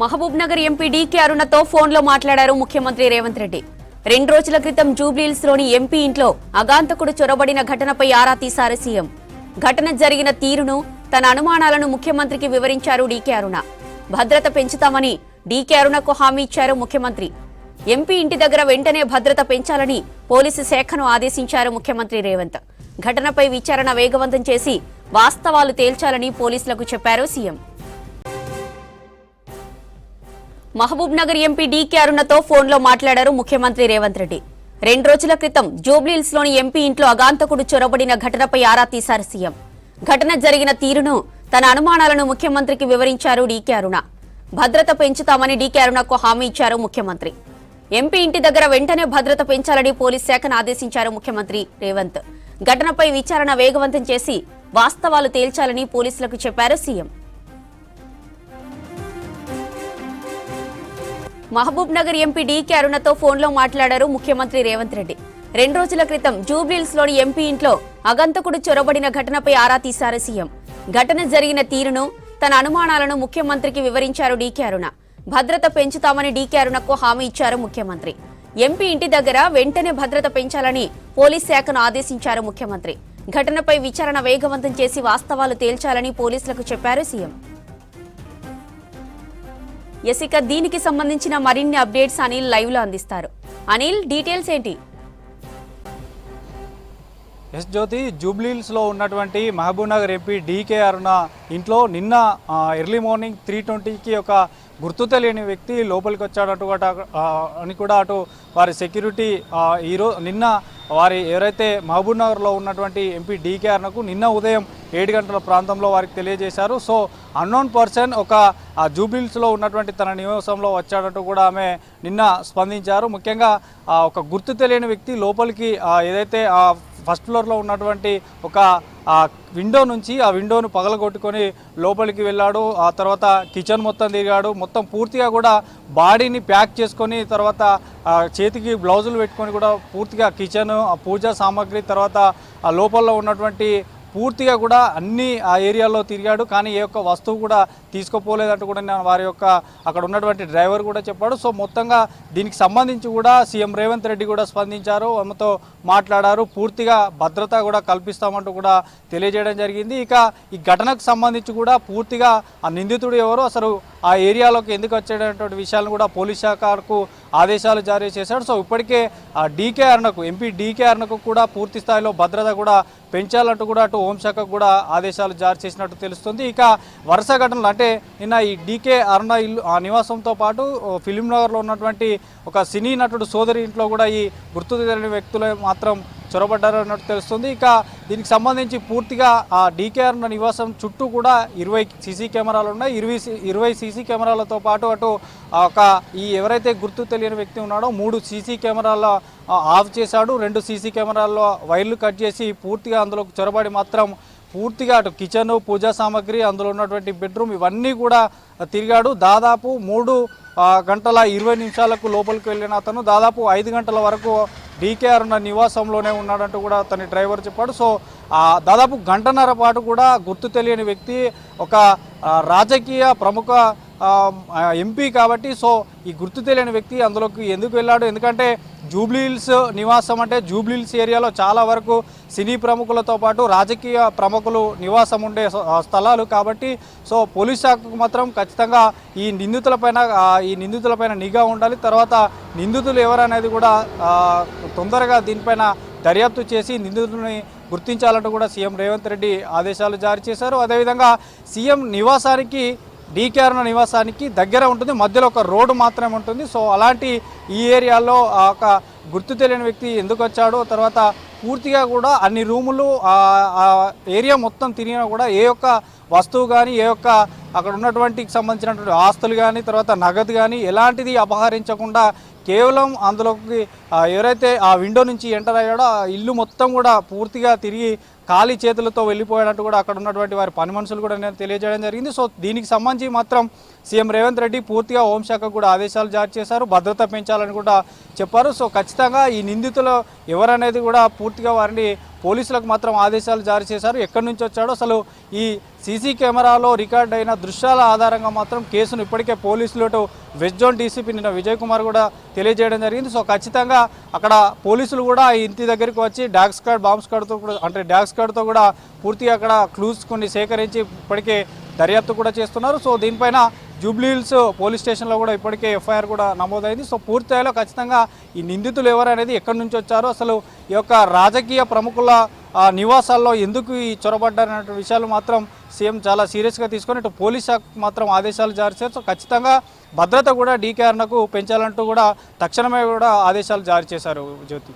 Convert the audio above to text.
Mahabub Nagar MP DK అరుణతో ఫోన్లో మాట్లాడారు ముఖ్యమంత్రి రేవంత్ రెడ్డి. రెండు రోజుల క్రితం జూబ్లీహిల్స్లోని ఎంపీ ఇంట్లో అగాంతకుడు చొరబడిన ఘటనపై ఆరా తీశారు సీఎం. ఘటన జరిగిన తీరును తన అనుమానాలను ముఖ్యమంత్రికి వివరించారు డీకే అరుణ. భద్రత పెంచుతామని డీకే అరుణకు హామీ ఇచ్చారు ముఖ్యమంత్రి. ఎంపీ ఇంటి దగ్గర వెంటనే భద్రత పెంచాలని పోలీసు శాఖను ఆదేశించారు ముఖ్యమంత్రి రేవంత్. ఘటనపై విచారణ వేగవంతం చేసి వాస్తవాలు తేల్చాలని పోలీసులకు చెప్పారు CM. Mahabub Nagar MP DK అరుణతో ఫోన్లో మాట్లాడారు ముఖ్యమంత్రి రేవంత్ రెడ్డి. రెండు రోజుల క్రితం జూబ్లీహిల్స్లోని ఎంపీ ఇంట్లో అగాంతకుడు చొరబడిన ఘటనపై ఆరా తీశారు సీఎం. ఘటన జరిగిన తీరును తన అనుమానాలను ముఖ్యమంత్రికి వివరించారు డీకే అరుణ. భద్రత పెంచుతామని డీకే అరుణకు హామీ ఇచ్చారు ముఖ్యమంత్రి. ఎంపీ ఇంటి దగ్గర వెంటనే భద్రత పెంచాలని పోలీస్ శాఖను ఆదేశించారు ముఖ్యమంత్రి రేవంత్. ఘటనపై విచారణ వేగవంతం చేసి వాస్తవాలు తేల్చాలని పోలీసులకు చెప్పారు CM. Mahabub Nagar MP DK అరుణతో ఫోన్లో మాట్లాడారు ముఖ్యమంత్రి రేవంత్ రెడ్డి. రెండు రోజుల క్రితం జూబ్లీహిల్స్లోని ఎంపీ ఇంట్లో అగంతకుడు చొరబడిన ఘటనపై ఆరా తీశారు సీఎం. ఘటన జరిగిన తీరును తన అనుమానాలను ముఖ్యమంత్రికి వివరించారు డీకే అరుణ. భద్రత పెంచుతామని డీకే అరుణకు హామీ ఇచ్చారు ముఖ్యమంత్రి. ఎంపీ ఇంటి దగ్గర వెంటనే భద్రత పెంచాలని పోలీస్ శాఖను ఆదేశించారు ముఖ్యమంత్రి. ఘటనపై విచారణ వేగవంతం చేసి వాస్తవాలు తేల్చాలని పోలీసులకు చెప్పారు సీఎం. ఎస్ ఇక దీనికి సంబంధించిన మరిన్ని అప్డేట్స్ అనిల్ లైవ్లో అందిస్తారు. అనిల్ డీటెయిల్స్ ఏంటి? ఎస్ జ్యోతి జూబ్లీహిల్స్లో ఉన్నటువంటి మహబూబ్నగర్ ఎంపీ డీకే అరుణ ఇంట్లో నిన్న ఎర్లీ మార్నింగ్ త్రీ ట్వంటీకి ఒక గుర్తు తెలియని వ్యక్తి లోపలికి వచ్చాడటు అని కూడా అటు వారి సెక్యూరిటీ ఈరోజు ఈరో నిన్న వారి ఎవరైతే మహబూబ్నగర్లో ఉన్నటువంటి ఎంపీ డీకే అరుణకు నిన్న ఉదయం ఏడు గంటల ప్రాంతంలో వారికి తెలియజేశారు. సో అన్నోన్ పర్సన్ ఒక జూబిల్స్లో ఉన్నటువంటి తన నివాసంలో వచ్చాడంటూ కూడా ఆమె నిన్న స్పందించారు. ముఖ్యంగా ఆ, ఒక గుర్తు తెలియని వ్యక్తి లోపలికి ఏదైతే ఆ ఫస్ట్ ఫ్లోర్లో ఉన్నటువంటి ఒక విండో నుంచి ఆ విండోను పగలగొట్టుకొని లోపలికి వెళ్ళాడు. ఆ తర్వాత కిచెన్ మొత్తం తిరిగాడు. మొత్తం పూర్తిగా కూడా బాడీని ప్యాక్ చేసుకొని తర్వాత చేతికి బ్లౌజులు పెట్టుకొని కూడా పూర్తిగా కిచెన్ ఆ పూజా సామాగ్రి తర్వాత ఆ లోపల ఉన్నటువంటి పూర్తిగా కూడా అన్ని ఆ ఏరియాలో తిరిగాడు. కానీ ఏ ఒక్క వస్తువు కూడా తీసుకోపోలేదంటూ కూడా నేను వారి యొక్క అక్కడ ఉన్నటువంటి డ్రైవర్ కూడా చెప్పాడు. సో మొత్తంగా దీనికి సంబంధించి కూడా సీఎం రేవంత్ రెడ్డి కూడా స్పందించారు. ఆమెతో మాట్లాడారు. పూర్తిగా భద్రత కూడా కల్పిస్తామంటూ కూడా తెలియజేయడం జరిగింది. ఇక ఈ ఘటనకు సంబంధించి కూడా పూర్తిగా ఆ నిందితుడు ఎవరు? అసలు ఆ ఏరియాలోకి ఎందుకు వచ్చేటటువంటి విషయాలను కూడా పోలీస్ శాఖకు ఆదేశాలు జారీ చేశాడు. సో ఇప్పటికే ఆ డీకే అరుణకు ఎంపీ డీకే అరుణకు కూడా పూర్తి స్థాయిలో భద్రత కూడా పెంచాలంటూ కూడా అటు హోంశాఖకు కూడా ఆదేశాలు జారీ చేసినట్టు తెలుస్తుంది. ఇక వరుస ఘటనలు అంటే నిన్న ఈ డీకే అరుణ ఇల్లు ఆ నివాసంతో పాటు ఫిలింనగర్లో ఫిలిం నగర్లో ఉన్నటువంటి ఒక సినీ నటుడు సోదరి ఇంట్లో కూడా ఈ గుర్తు తెలియని వ్యక్తులే మాత్రం చొరబడ్డారు అన్నట్టు తెలుస్తుంది. ఇక దీనికి సంబంధించి పూర్తిగా ఆ డీకేఆర్ నివాసం చుట్టూ కూడా ఇరవై సీసీ కెమెరాలు ఉన్నాయి. ఇరవై ఇరవై సీసీ కెమెరాలతో పాటు అటు ఒక ఈ ఎవరైతే గుర్తు తెలియని వ్యక్తి ఉన్నాడో మూడు సీసీ కెమెరాల ఆఫ్ చేశాడు. రెండు సీసీ కెమెరాల్లో వైర్లు కట్ చేసి పూర్తిగా అందులో చొరబడి మాత్రం పూర్తిగా అటు కిచెన్ పూజా సామాగ్రి అందులో ఉన్నటువంటి బెడ్రూమ్ ఇవన్నీ కూడా తిరిగాడు. దాదాపు మూడు గంటల ఇరవై నిమిషాలకు లోపలికి వెళ్ళిన అతను దాదాపు ఐదు గంటల వరకు డీకేఆర్ ఉన్న నివాసంలోనే ఉన్నాడంటూ కూడా అతని డ్రైవర్ చెప్పాడు. సో దాదాపు గంటన్నర పాటు కూడా గుర్తు తెలియని వ్యక్తి ఒక రాజకీయ ప్రముఖ ఎంపీ కాబట్టి సో ఈ గుర్తు తెలియని వ్యక్తి అందులోకి ఎందుకు వెళ్ళాడు? ఎందుకంటే జూబ్లీహిల్స్ నివాసం అంటే జూబ్లీహిల్స్ ఏరియాలో చాలా వరకు సినీ ప్రముఖులతో పాటు రాజకీయ ప్రముఖులు నివాసం ఉండే స్థలాలు కాబట్టి సో పోలీస్ శాఖకు మాత్రం ఖచ్చితంగా ఈ నిందితులపైన ఈ నిందితులపైన నిఘా ఉండాలి. తర్వాత నిందితులు ఎవరనేది కూడా తొందరగా దీనిపైన దర్యాప్తు చేసి నిందితులని గుర్తించాలంటూ కూడా సీఎం రేవంత్ రెడ్డి ఆదేశాలు జారీ చేశారు. అదేవిధంగా సీఎం నివాసానికి డీకేఆర్ నివాసానికి దగ్గర ఉంటుంది మధ్యలో ఒక రోడ్డు మాత్రమే ఉంటుంది. సో అలాంటి ఈ ఏరియాలో ఆ ఒక గుర్తు తెలియని వ్యక్తి ఎందుకు వచ్చాడో తర్వాత పూర్తిగా కూడా అన్ని రూములు ఆ ఏరియా మొత్తం తిరిగినా కూడా ఏ యొక్క వస్తువు కానీ ఏ యొక్క అక్కడ ఉన్నటువంటి సంబంధించినటువంటి ఆస్తులు కానీ తర్వాత నగదు కానీ ఎలాంటిది అపహరించకుండా కేవలం అందులోకి ఎవరైతే ఆ విండో నుంచి ఎంటర్ అయ్యాడో ఆ ఇల్లు మొత్తం కూడా పూర్తిగా తిరిగి ఖాళీ చేతులతో వెళ్ళిపోయినట్టు కూడా అక్కడ ఉన్నటువంటి వారి పని మనుషులు కూడా నేను తెలియజేయడం జరిగింది. సో దీనికి సంబంధించి మాత్రం సీఎం రేవంత్ రెడ్డి పూర్తిగా హోంశాఖకు కూడా ఆదేశాలు జారీ చేశారు. భద్రత పెంచాలని కూడా చెప్పారు. సో ఖచ్చితంగా ఖచ్చితంగా ఈ నిందితులు ఎవరనేది కూడా పూర్తిగా వారిని పోలీసులకు మాత్రం ఆదేశాలు జారీ చేశారు. ఎక్కడి నుంచి వచ్చాడో అసలు ఈ సీసీ కెమెరాలో రికార్డ్ అయిన దృశ్యాల ఆధారంగా మాత్రం కేసును ఇప్పటికే పోలీసులు అటు వెస్ట్ జోన్ డీసీపీ నిన్న విజయ్ కుమార్ కూడా తెలియజేయడం జరిగింది. సో ఖచ్చితంగా అక్కడ పోలీసులు కూడా ఈ ఇంటి దగ్గరికి వచ్చి డాగ్ స్క్వాడ్ బాంబ్ స్క్వాడ్తో కూడా అంటే డాగ్ స్క్వాడ్తో కూడా పూర్తిగా అక్కడ క్లూస్ కొన్ని సేకరించి ఇప్పటికే దర్యాప్తు కూడా చేస్తున్నారు. సో దీనిపైన జూబ్లీహిల్స్ పోలీస్ స్టేషన్లో కూడా ఇప్పటికే ఎఫ్ఐఆర్ కూడా నమోదైంది. సో పూర్తి ఖచ్చితంగా ఈ నిందితులు ఎవరు అనేది ఎక్కడి నుంచి వచ్చారో? అసలు ఈ యొక్క రాజకీయ ప్రముఖుల నివాసాల్లో ఎందుకు ఈ చొరబడ్డారనే విషయాలు మాత్రం సీఎం చాలా సీరియస్గా తీసుకొని ఇటు పోలీస్ శాఖ మాత్రం ఆదేశాలు జారీ చేశారు. సో ఖచ్చితంగా భద్రత కూడా డీకే అన్నకు పెంచాలంటూ కూడా తక్షణమే కూడా ఆదేశాలు జారీ చేశారు జ్యోతి.